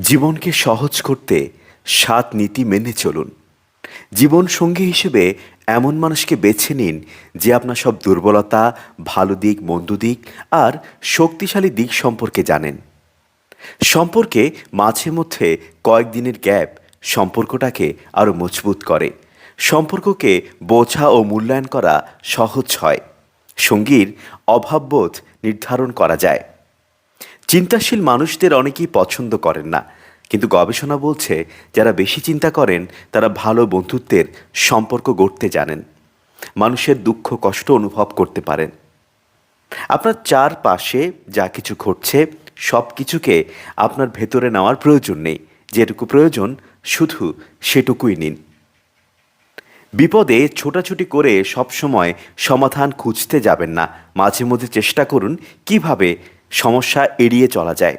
জীবনকে সহজ করতে সাত নীতি মেনে চলুন। জীবন সঙ্গী হিসেবে এমন মানুষকে বেছে নিন যে আপনার সব দুর্বলতা, ভালো দিক, মন্দ দিক আর শক্তিশালী দিক সম্পর্কে জানেন। সম্পর্কে মাঝে মধ্যে কয়েকদিনের গ্যাপ সম্পর্কটাকে আরও মজবুত করে। সম্পর্ককে বোঝা ও মূল্যায়ন করা সহজ হয়। সঙ্গীর অভাববোধ নির্ধারণ করা যায়। চিন্তাশীল মানুষদের অনেকেই পছন্দ করেন না। কিন্তু গবেষণা বলছে, যারা বেশি চিন্তা করেন, তারা ভালো বন্ধুত্বের সম্পর্ক গড়তে জানেন। মানুষের দুঃখ, কষ্ট অনুভব করতে পারেন। আপনার চারপাশে যা কিছু ঘটছে, সব কিছুকে আপনার ভেতরে নেওয়ার প্রয়োজন নেই। যেটুকু প্রয়োজন, শুধু সেটুকুই নিন। বিপদে ছোটাছুটি করে সবসময় সমাধান খুঁজতে যাবেন না। মাঝে মধ্যে চেষ্টা করুন কীভাবে সমস্যা এড়িয়ে চলা যায়।